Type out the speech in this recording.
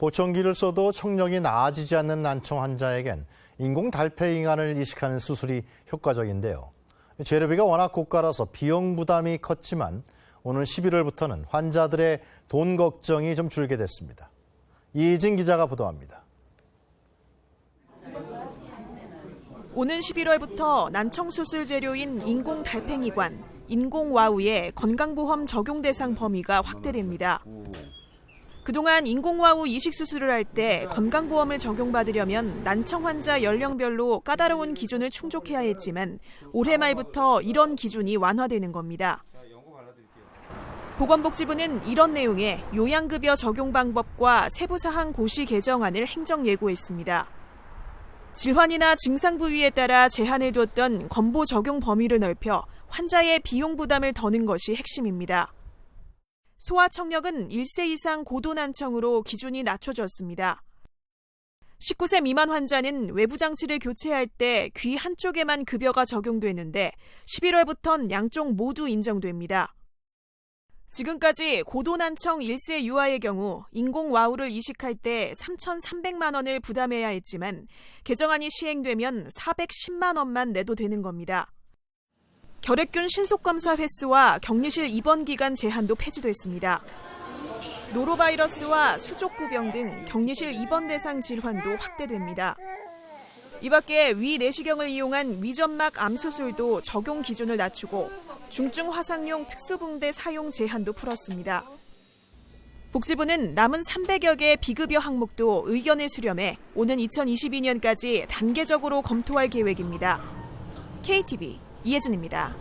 보청기를 써도 청력이 나아지지 않는 난청 환자에겐 인공 달팽이관을 이식하는 수술이 효과적인데요. 재료비가 워낙 고가라서 비용 부담이 컸지만 오는 11월부터는 환자들의 돈 걱정이 좀 줄게 됐습니다. 이진 기자가 보도합니다. 오는 11월부터 난청 수술 재료인 인공 달팽이관, 인공 와우의 건강보험 적용 대상 범위가 확대됩니다. 그동안 인공와우 이식 수술을 할 때 건강보험을 적용받으려면 난청 환자 연령별로 까다로운 기준을 충족해야 했지만 올해 말부터 이런 기준이 완화되는 겁니다. 보건복지부는 이런 내용의 요양급여 적용 방법과 세부 사항 고시 개정안을 행정 예고했습니다. 질환이나 증상 부위에 따라 제한을 뒀던 건보 적용 범위를 넓혀 환자의 비용 부담을 더는 것이 핵심입니다. 소아청력은 1세 이상 고도난청으로 기준이 낮춰졌습니다. 19세 미만 환자는 외부 장치를 교체할 때 귀 한쪽에만 급여가 적용되는데 11월부턴 양쪽 모두 인정됩니다. 지금까지 고도난청 1세 유아의 경우 인공 와우를 이식할 때 3,300만 원을 부담해야 했지만 개정안이 시행되면 410만 원만 내도 되는 겁니다. 결핵균 신속검사 횟수와 격리실 입원 기간 제한도 폐지됐습니다. 노로바이러스와 수족구병 등 격리실 입원 대상 질환도 확대됩니다. 이 밖에 위 내시경을 이용한 위점막 암 수술도 적용 기준을 낮추고 중증 화상용 특수붕대 사용 제한도 풀었습니다. 복지부는 남은 300여 개 비급여 항목도 의견을 수렴해 오는 2022년까지 단계적으로 검토할 계획입니다. KTV 이혜진입니다.